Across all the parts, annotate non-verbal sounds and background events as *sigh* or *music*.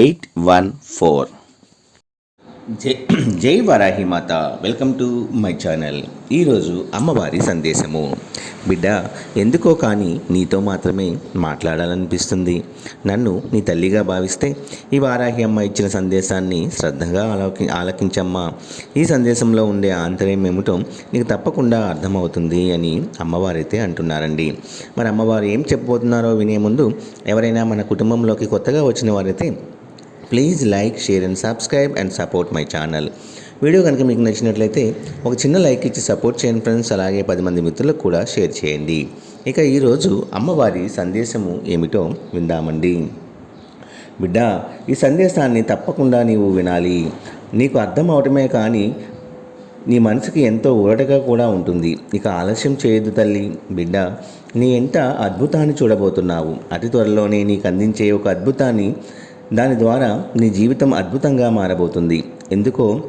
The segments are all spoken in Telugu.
eight one four జై *clears throat* జై వరాహి మాత. వెల్కమ్ టు మై ఛానల్ ఈరోజు అమ్మవారి సందేశము. బిడ్డ ఎందుకో కానీ నీతో మాత్రమే మాట్లాడాలనిపిస్తుంది. నన్ను నీ తల్లిగా భావిస్తే ఈ వారాహి అమ్మ ఇచ్చిన సందేశాన్ని శ్రద్ధగా ఆలోకి ఆలకించమ్మా. ఈ సందేశంలో ఉండే ఆంతర్యం ఏమిటో నీకు తప్పకుండా అర్థమవుతుంది అని అమ్మవారైతే అంటున్నారండి. మరి అమ్మవారు ఏం చెప్పబోతున్నారో వినే ముందు ఎవరైనా మన కుటుంబంలోకి కొత్తగా వచ్చిన వారైతే please like share and subscribe and support my channel video కనుక మీకు నచ్చినట్లయితే ఒక చిన్న లైక్ ఇచ్చి సపోర్ట్ చేయండి ఫ్రెండ్స్ అలాగే పది మంది మిత్రులకు కూడా షేర్ చేయండి. ఇక ఈరోజు అమ్మవారి సందేశము ఏమిటో విందామండి. బిడ్డ ఈ సందేశాన్ని తప్పకుండా నీవు వినాలి. నీకు అర్థం అవటమే కానీ నీ మనసుకి ఎంతో ఊరటగా కూడా ఉంటుంది. ఇక ఆలస్యం చేయదు తల్లి. బిడ్డ నీ ఎంత అద్భుతాన్ని చూడబోతున్నావు. అతి త్వరలోనే నీకు అందించే ఒక అద్భుతాన్ని దాని ద్వారా నీ జీవితం అద్భుతంగా మారబోతుంది. ఎందుకో?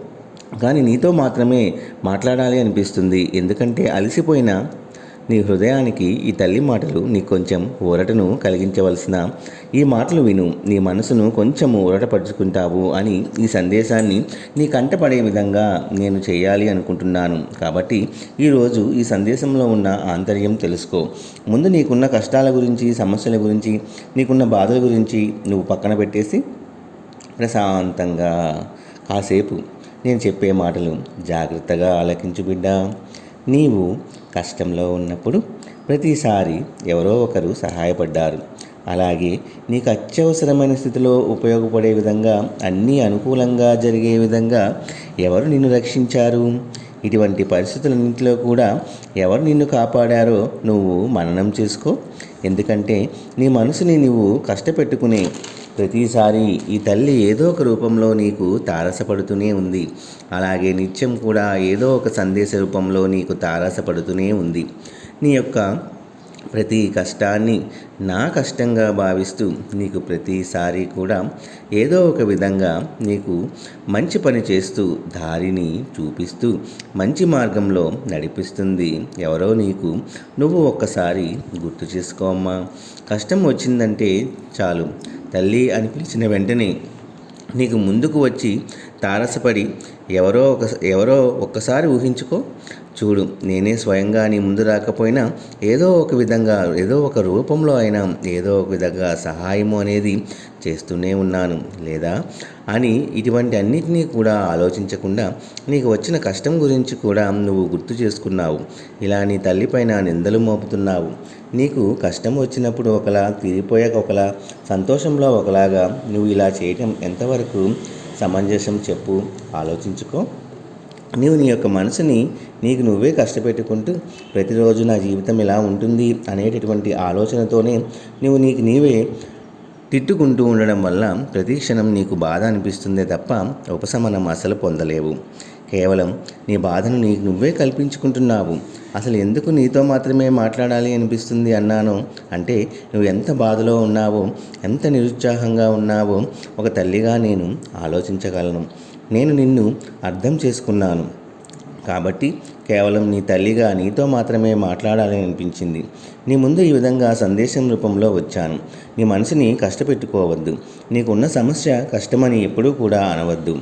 కానీ నీతో మాత్రమే మాట్లాడాలి అనిపిస్తుంది. ఎందుకంటే అలసిపోయిన నీ హృదయానికి ఈ తల్లి మాటలు నీ కొంచెం ఊరటను కలిగించవలసిన ఈ మాటలు విను. నీ మనసును కొంచెం ఊరటపరుచుకుంటావు అని ఈ సందేశాన్ని నీ కంటపడే విధంగా నేను చేయాలి అనుకుంటున్నాను. కాబట్టి ఈరోజు ఈ సందేశంలో ఉన్న ఆంతర్యం తెలుసుకో. ముందు నీకున్న కష్టాల గురించి సమస్యల గురించి నీకున్న బాధల గురించి నువ్వు పక్కన పెట్టేసి ప్రశాంతంగా కాసేపు నేను చెప్పే మాటలు జాగ్రత్తగా ఆలకించు బిడ్డ. నీవు కష్టంలో ఉన్నప్పుడు ప్రతిసారి ఎవరో ఒకరు సహాయపడ్డారు. అలాగే నీకు అత్యవసరమైన స్థితిలో ఉపయోగపడే విధంగా అన్నీ అనుకూలంగా జరిగే విధంగా ఎవరు నిన్ను రక్షించారు? ఇటువంటి పరిస్థితులన్నింటిలో కూడా ఎవరు నిన్ను కాపాడారో నువ్వు మననం చేసుకో. ఎందుకంటే నీ మనసుని నువ్వు కష్టపెట్టుకునే ప్రతిసారి ఈ తల్లి ఏదో ఒక రూపంలో నీకు తారసపడుతూనే ఉంది. అలాగే నిత్యం కూడా ఏదో ఒక సందేశ రూపంలో నీకు తారసపడుతూనే ఉంది. నీ యొక్క ప్రతి కష్టాన్ని నా కష్టంగా భావిస్తూ నీకు ప్రతిసారి కూడా ఏదో ఒక విధంగా నీకు మంచి పని చేస్తూ దారిని చూపిస్తూ మంచి మార్గంలో నడిపిస్తుంది. ఎవరో నీకు నువ్వు ఒక్కసారి గుర్తు చేసుకోమ్మా కష్టం వచ్చిందంటే చాలు. తల్లి అని పిలిచిన వెంటనే నీకు ముందుకు వచ్చి తారసపడి ఎవరో ఒక ఎవరో ఒక్కసారి ఊహించుకో. చూడు నేనే స్వయంగా నీ ముందు రాకపోయినా ఏదో ఒక విధంగా ఏదో ఒక రూపంలో అయినా ఏదో ఒక విధంగా సహాయము అనేది చేస్తూనే ఉన్నాను లేదా? అని ఇటువంటి అన్నిటినీ కూడా ఆలోచించకుండా నీకు వచ్చిన కష్టం గురించి కూడా నువ్వు గుర్తు చేసుకున్నావు. ఇలా నీ తల్లిపైన నిందలు మోపుతున్నావు. నీకు కష్టం వచ్చినప్పుడు ఒకలా తీరిపోయాక ఒకలా సంతోషంలో ఒకలాగా నువ్వు ఇలా చేయటం ఎంతవరకు సమంజసం చెప్పు ఆలోచించుకో. నీవు నీ యొక్క మనసుని నీకు నువ్వే కష్టపెట్టుకుంటూ ప్రతిరోజు నా జీవితం ఇలా ఉంటుంది అనేటటువంటి ఆలోచనతోనే నువ్వు నీకు నీవే తిట్టుకుంటూ ఉండడం వల్ల ప్రతి క్షణం నీకు బాధ అనిపిస్తుందే తప్ప ఉపశమనం అసలు పొందలేవు. కేవలం నీ బాధను నీకు నువ్వే కల్పించుకుంటున్నావు. అసలు ఎందుకు నీతో మాత్రమే మాట్లాడాలి అనిపిస్తుంది అన్నాను? అంటే నువ్వు ఎంత బాధలో ఉన్నావో ఎంత నిరుత్సాహంగా ఉన్నావో ఒక తల్లిగా నేను ఆలోచించగలను. నేను నిన్ను అర్థం చేసుకున్నాను. కాబట్టి కేవలం నీ తల్లిగా నీతో మాత్రమే మాట్లాడాలని అనిపించింది. నీ ముందు ఈ విధంగా సందేశం రూపంలో వచ్చాను. నీ మనసుని కష్టపెట్టుకోవద్దు. నీకున్న సమస్య కష్టమని ఎప్పుడూ కూడా అనవద్దు.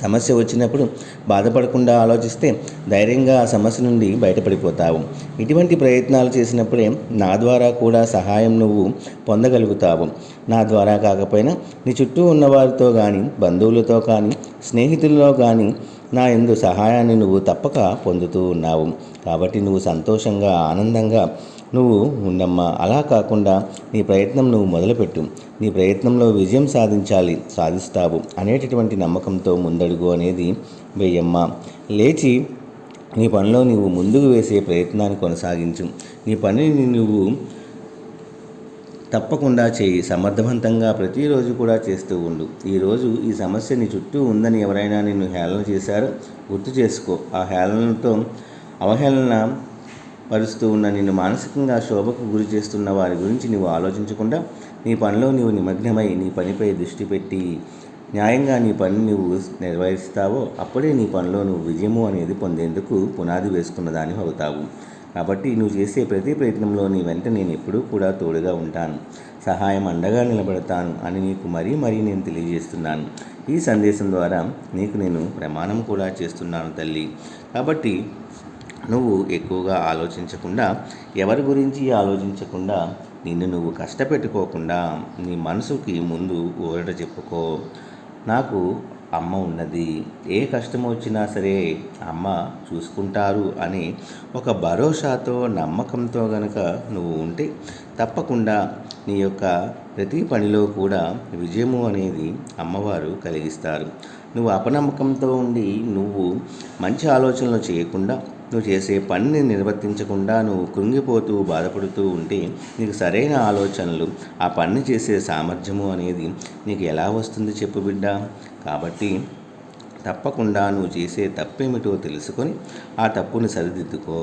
సమస్య వచ్చినప్పుడు బాధపడకుండా ఆలోచిస్తే ధైర్యంగా ఆ సమస్య నుండి బయటపడిపోతావు. ఇటువంటి ప్రయత్నాలు చేసినప్పుడే నా ద్వారా కూడా సహాయం నువ్వు పొందగలుగుతావు. నా ద్వారా కాకపోయినా నీ చుట్టూ ఉన్నవారితో కానీ బంధువులతో కానీ స్నేహితుల్లో కానీ నా ఎందు సహాయాన్ని నువ్వు తప్పక పొందుతూ ఉన్నావు. కాబట్టి నువ్వు సంతోషంగా ఆనందంగా నువ్వు ఉండమ్మా. అలా కాకుండా నీ ప్రయత్నం నువ్వు మొదలుపెట్టు. నీ ప్రయత్నంలో విజయం సాధించాలి సాధిస్తావు అనేటటువంటి నమ్మకంతో ముందడుగు అనేది వేయమ్మ. లేచి నీ పనిలో నీవు ముందుకు వేసే ప్రయత్నాన్ని కొనసాగించు. నీ పనిని నువ్వు తప్పకుండా చేయి సమర్థవంతంగా ప్రతిరోజు కూడా చేస్తూ ఉండు. ఈరోజు ఈ సమస్య నీ చుట్టూ ఉందని ఎవరైనా నిన్ను హేళన చేశారో గుర్తు చేసుకో. ఆ హేళనతో అవహేళన పరుస్తూ ఉన్న నిన్ను మానసికంగా శోభకు గురి చేస్తున్న వారి గురించి నువ్వు ఆలోచించకుండా నీ పనిలో నీవు నిమగ్నమై నీ పనిపై దృష్టి పెట్టి న్యాయంగా నీ పని నువ్వు నిర్వహిస్తావో అప్పుడే నీ పనిలో నువ్వు విజయము అనేది పొందేందుకు పునాది వేసుకున్న దాని అవుతావు. కాబట్టి నువ్వు చేసే ప్రతి ప్రయత్నంలో నీ వెంట నేను ఎప్పుడూ కూడా తోడుగా ఉంటాను. సహాయం అండగా నిలబడతాను అని నీకు మరీ మరీ నేను తెలియజేస్తున్నాను. ఈ సందేశం ద్వారా నీకు నేను ప్రమాణం కూడా చేస్తున్నాను తల్లి. కాబట్టి నువ్వు ఎక్కువగా ఆలోచించకుండా ఎవరి గురించి ఆలోచించకుండా నిన్ను నువ్వు కష్టపెట్టుకోకుండా నీ మనసుకి ముందు ఊరట చెప్పుకో. నాకు అమ్మ ఉన్నది. ఏ కష్టం వచ్చినా సరే అమ్మ చూసుకుంటారు అని ఒక భరోసాతో నమ్మకంతో గనక నువ్వు ఉంటే తప్పకుండా నీ యొక్క ప్రతి పనిలో కూడా విజయము అనేది అమ్మవారు కలిగిస్తారు. నువ్వు అపనమ్మకంతో ఉండి నువ్వు మంచి ఆలోచనలు చేయకుండా నువ్వు చేసే పనిని నిర్వర్తించకుండా నువ్వు కృంగిపోతూ బాధపడుతూ ఉంటే నీకు సరైన ఆలోచనలు ఆ పని చేసే సామర్థ్యము అనేది నీకు ఎలా వస్తుంది చెప్పు బిడ్డ? కాబట్టి తప్పకుండా నువ్వు చేసే తప్పేమిటో తెలుసుకొని ఆ తప్పుని సరిదిద్దుకో.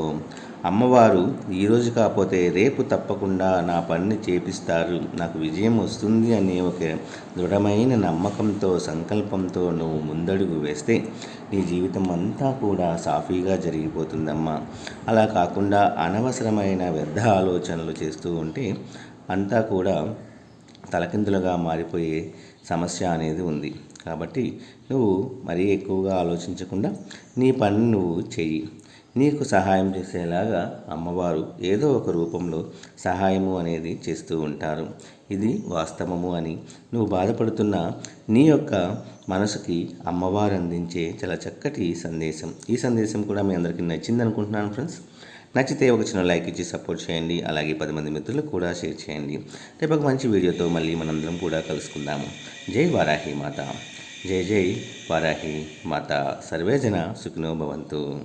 అమ్మవారు ఈరోజు కాకపోతే రేపు తప్పకుండా నా పనిని చేపిస్తారు. నాకు విజయం వస్తుంది అనే ఒక దృఢమైన నమ్మకంతో సంకల్పంతో నువ్వు ముందడుగు వేస్తే నీ జీవితం అంతా కూడా సాఫీగా జరిగిపోతుందమ్మా. అలా కాకుండా అనవసరమైన వ్యర్థ ఆలోచనలు చేస్తూ ఉంటే అంతా కూడా తలకిందులుగా మారిపోయే సమస్య అనేది ఉంది. కాబట్టి నువ్వు మరీ ఎక్కువగా ఆలోచించకుండా నీ పని నువ్వు చెయ్యి. నీకు సహాయం చేసేలాగా అమ్మవారు ఏదో ఒక రూపంలో సహాయము అనేది చేస్తూ ఉంటారు. ఇది వాస్తవము అని నువ్వు బాధపడుతున్న నీ యొక్క మనసుకి అమ్మవారు అందించే చాలా చక్కటి సందేశం. ఈ సందేశం కూడా మీ అందరికీ నచ్చింది అనుకుంటున్నాను ఫ్రెండ్స్. నచ్చితే ఒక చిన్న లైక్ ఇచ్చి సపోర్ట్ చేయండి. అలాగే పది మంది మిత్రులకు కూడా షేర్ చేయండి. రేపు ఒక మంచి వీడియోతో మళ్ళీ మనందరం కూడా కలుసుకుందాము. జై వారాహి మాత. జై జై వారాహి మాత. సర్వేజన సుఖినో భవంతు.